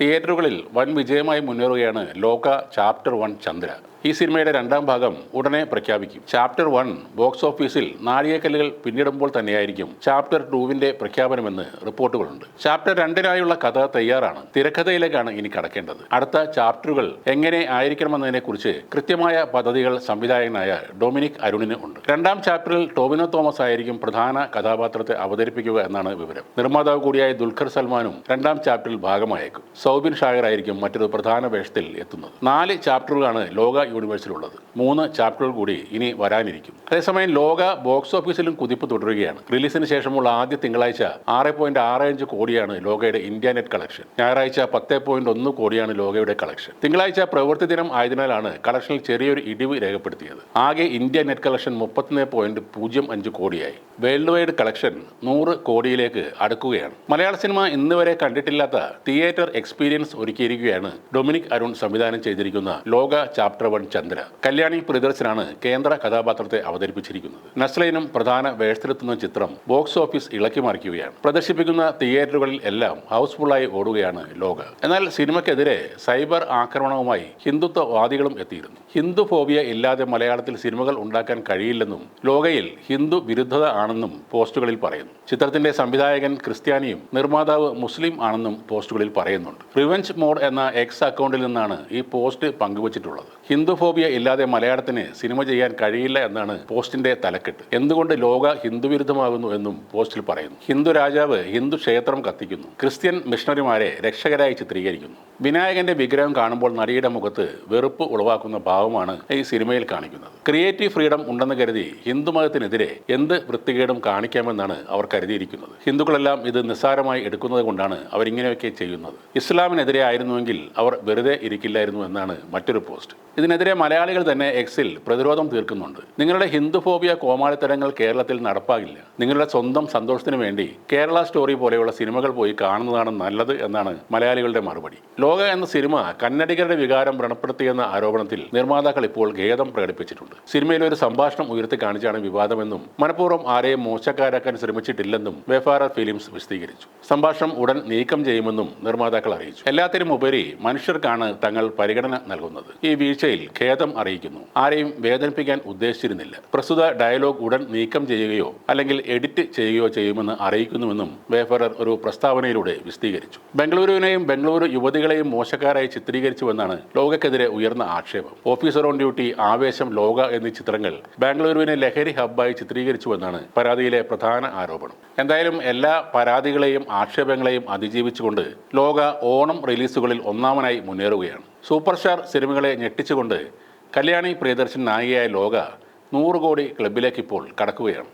തിയേറ്ററുകളിൽ വൻ വിജയമായി മുന്നേറുകയാണ് ലോക ചാപ്റ്റർ വൺ ചന്ദ്ര. ഈ സിനിമയുടെ രണ്ടാം ഭാഗം ഉടനെ പ്രഖ്യാപിക്കും. ചാപ്റ്റർ വൺ ബോക്സ് ഓഫീസിൽ നാഴികക്കല്ലുകൾ പിന്നിടുമ്പോൾ തന്നെയായിരിക്കും ചാപ്റ്റർ ടൂവിന്റെ പ്രഖ്യാപനമെന്ന് റിപ്പോർട്ടുകളുണ്ട്. ചാപ്റ്റർ രണ്ടിനായുള്ള കഥ തയ്യാറാണ്. തിരക്കഥയിലേക്കാണ് ഇനി കടക്കേണ്ടത്. അടുത്ത ചാപ്റ്ററുകൾ എങ്ങനെ ആയിരിക്കണമെന്നതിനെ കുറിച്ച് കൃത്യമായ പദ്ധതികൾ സംവിധായകനായ ഡൊമിനിക് അരുണിന് ഉണ്ട്. രണ്ടാം ചാപ്റ്ററിൽ ടോമിനോ തോമസ് ആയിരിക്കും പ്രധാന കഥാപാത്രത്തെ അവതരിപ്പിക്കുക എന്നാണ് വിവരം. നിർമ്മാതാവ് കൂടിയായ ദുൽഖർ സൽമാനും രണ്ടാം ചാപ്റ്ററിൽ ഭാഗമായേക്കും. സൗബിൻ ഷാഹിറായിരിക്കും മറ്റൊരു പ്രധാന വേഷത്തിൽ എത്തുന്നത്. നാല് ചാപ്റ്ററുകളാണ് ലോക യൂണിവേഴ്സിലുള്ളത് മൂന്ന് ചാപ്റ്ററുകൾ കൂടി ഇനി വരാനിരിക്കും. അതേസമയം ലോക ബോക്സ് ഓഫീസിലും കുതിപ്പ് തുടരുകയാണ്. റിലീസിന് ശേഷമുള്ള ആദ്യ തിങ്കളാഴ്ച ആറ് പോയിന്റ് ആറ് അഞ്ച് കോടിയാണ് ലോകയുടെ ഇന്ത്യ നെറ്റ് കളക്ഷൻ. ഞായറാഴ്ച പത്ത് പോയിന്റ് ഒന്ന് കോടിയാണ് ലോകയുടെ കളക്ഷൻ. തിങ്കളാഴ്ച പ്രവൃത്തി ദിനം ആയതിനാലാണ് കളക്ഷനിൽ ചെറിയൊരു ഇടിവ് രേഖപ്പെടുത്തിയത്. ആകെ ഇന്ത്യ നെറ്റ് കളക്ഷൻ മുപ്പത്തൊന്ന് പോയിന്റ് പൂജ്യം അഞ്ച് കോടിയായി. വേൾഡ് വൈഡ് കളക്ഷൻ നൂറ് കോടിയിലേക്ക് അടുക്കുകയാണ്. മലയാള സിനിമ ഇന്നുവരെ കണ്ടിട്ടില്ലാത്ത തിയേറ്റർ എക്സ്പീരിയൻസ് ഒരുക്കിയിരിക്കുകയാണ്. ഡൊമിനിക് അരുൺ സംവിധാനം ചെയ്തിരിക്കുന്ന ലോക ചാപ്റ്റർ വൺ ചന്ദ്ര. കല്യാണി പ്രിയദർശനാണ് കേന്ദ്ര കഥാപാത്രത്തെ അവതരിപ്പിച്ചിരിക്കുന്നത്. നസ്ലൈനും പ്രധാന വേഷത്തിലെത്തുന്ന ചിത്രം ബോക്സ് ഓഫീസ് ഇളക്കി മറിക്കുകയാണ്. പ്രദർശിപ്പിക്കുന്ന തിയേറ്ററുകളിൽ എല്ലാം ഹൗസ്ഫുള്ളായി ഓടുകയാണ് ലോക. എന്നാൽ സിനിമയ്ക്കെതിരെ സൈബർ ആക്രമണവുമായി ഹിന്ദുത്വവാദികളും എത്തിയിരുന്നു. ഹിന്ദു ഫോബിയ ഇല്ലാതെ മലയാളത്തിൽ സിനിമകൾ ഉണ്ടാക്കാൻ കഴിയില്ലെന്നും ലോകയിൽ ഹിന്ദു വിരുദ്ധത ആണെന്നും പോസ്റ്റുകളിൽ പറയുന്നു. ചിത്രത്തിന്റെ സംവിധായകൻ ക്രിസ്ത്യാനിയും നിർമ്മാതാവ് മുസ്ലിം ആണെന്നും പോസ്റ്റുകളിൽ പറയുന്നുണ്ട്. റിവെഞ്ച് മോഡ് എന്ന എക്സ് അക്കൗണ്ടിൽ നിന്നാണ് ഈ പോസ്റ്റ് പങ്കുവച്ചിട്ടുള്ളത്. ഹിന്ദു ഫോബിയ ഇല്ലാതെ മലയാളത്തിന് സിനിമ ചെയ്യാൻ കഴിയില്ല എന്നാണ് പോസ്റ്റിന്റെ തലക്കെട്ട്. എന്തുകൊണ്ട് ലോക ഹിന്ദുവിരുദ്ധമാകുന്നു എന്നും പോസ്റ്റിൽ പറയുന്നു. ഹിന്ദു രാജാവ് ഹിന്ദു ക്ഷേത്രം കത്തിക്കുന്നു. ക്രിസ്ത്യൻ മിഷണറിമാരെ രക്ഷകരായി ചിത്രീകരിക്കുന്നു. വിനായകന്റെ വിഗ്രഹം കാണുമ്പോൾ നടിയുടെ മുഖത്ത് വെറുപ്പ് ഉളവാക്കുന്ന ഭാവമാണ് ഈ സിനിമയിൽ കാണിക്കുന്നത്. ക്രിയേറ്റീവ് ഫ്രീഡം ഉണ്ടെന്ന് കരുതി ഹിന്ദു മതത്തിനെതിരെ എന്ത് വൃത്തികേടും കാണിക്കാമെന്നാണ് അവർ കരുതിയിരിക്കുന്നത്. ഹിന്ദുക്കളെല്ലാം ഇത് നിസ്സാരമായി എടുക്കുന്നത് കൊണ്ടാണ് അവരിങ്ങനെയൊക്കെ ചെയ്യുന്നത്. ഇസ്ലാമിനെതിരെ ആയിരുന്നുവെങ്കിൽ അവർ വെറുതെ ഇരിക്കില്ലായിരുന്നു എന്നാണ് മറ്റൊരു പോസ്റ്റ്. ഇതിനെതിരെ മലയാളികൾ തന്നെ എക്സിൽ പ്രതിരോധം തീർക്കുന്നുണ്ട്. നിങ്ങളുടെ ഹിന്ദുഫോബിയ കോമാളിത്തരങ്ങൾ കേരളത്തിൽ നടപ്പാകില്ല. നിങ്ങളുടെ സ്വന്തം സന്തോഷത്തിന് വേണ്ടി കേരള സ്റ്റോറി പോലെയുള്ള സിനിമകൾ പോയി കാണുന്നതാണ് നല്ലത് എന്നാണ് മലയാളികളുടെ മറുപടി. ലോക എന്ന സിനിമ കന്നഡികരുടെ വികാരം വ്രണപ്പെടുത്തിയെന്ന ആരോപണത്തിൽ നിർമ്മാതാക്കൾ ഇപ്പോൾ ഖേദം പ്രകടിപ്പിച്ചിട്ടുണ്ട്. സിനിമയിൽ ഒരു സംഭാഷണം ഉയർത്തി കാണിച്ചാണ് വിവാദമെന്നും മനഃപൂർവം ആരെയും മോശക്കാരാക്കാൻ ശ്രമിച്ചിട്ടില്ലെന്നും വെഫാർ ഫിലിംസ് വിശദീകരിച്ചു. സംഭാഷണം ഉടൻ നീക്കം ചെയ്യുമെന്നും നിർമ്മാതാക്കൾ അറിയിച്ചു. എല്ലാത്തിനും ഉപരി മനുഷ്യർക്കാണ് തങ്ങൾ പരിഗണന നൽകുന്നത്. ഈ വീഴ്ചയിൽ ഖേദം അറിയിക്കുന്നു. ആരെയും വേദനിപ്പിക്കാൻ ഉദ്ദേശിച്ചിരുന്നില്ല. പ്രസ്തുത ഡയലോഗ് ഉടൻ നീക്കം ചെയ്യുകയോ അല്ലെങ്കിൽ എഡിറ്റ് ചെയ്യുകയോ ചെയ്യുമെന്ന് അറിയിക്കുന്നുവെന്നും വേഫറർ ഒരു പ്രസ്താവനയിലൂടെ വിശദീകരിച്ചു. ബംഗളൂരുവിനെയും ബംഗളൂരു യുവതികളെയും മോശക്കാരായി ചിത്രീകരിച്ചുവെന്നാണ് ലോകക്കെതിരെ ഉയർന്ന ആക്ഷേപം. ഓഫീസർ ഓൺ ഡ്യൂട്ടി ആവേശം ലോക എന്നീ ചിത്രങ്ങൾ ബാംഗ്ലൂരുവിനെ ലഹരി ഹബ്ബായി ചിത്രീകരിച്ചുവെന്നാണ് പരാതിയിലെ പ്രധാന ആരോപണം. എന്തായാലും എല്ലാ പരാതികളെയും ആക്ഷേപങ്ങളെയും അതിജീവിച്ചുകൊണ്ട് ലോക ഓണം റിലീസുകളിൽ ഒന്നാമനായി മുന്നേറുകയാണ്. സൂപ്പർ സ്റ്റാർ സിനിമകളെ ഞെട്ടിച്ചുകൊണ്ട് കല്യാണി പ്രിയദർശൻ നായികയായ ലോക നൂറ് കോടി ക്ലബിലേക്ക് ഇപ്പോൾ കടക്കുകയാണ്.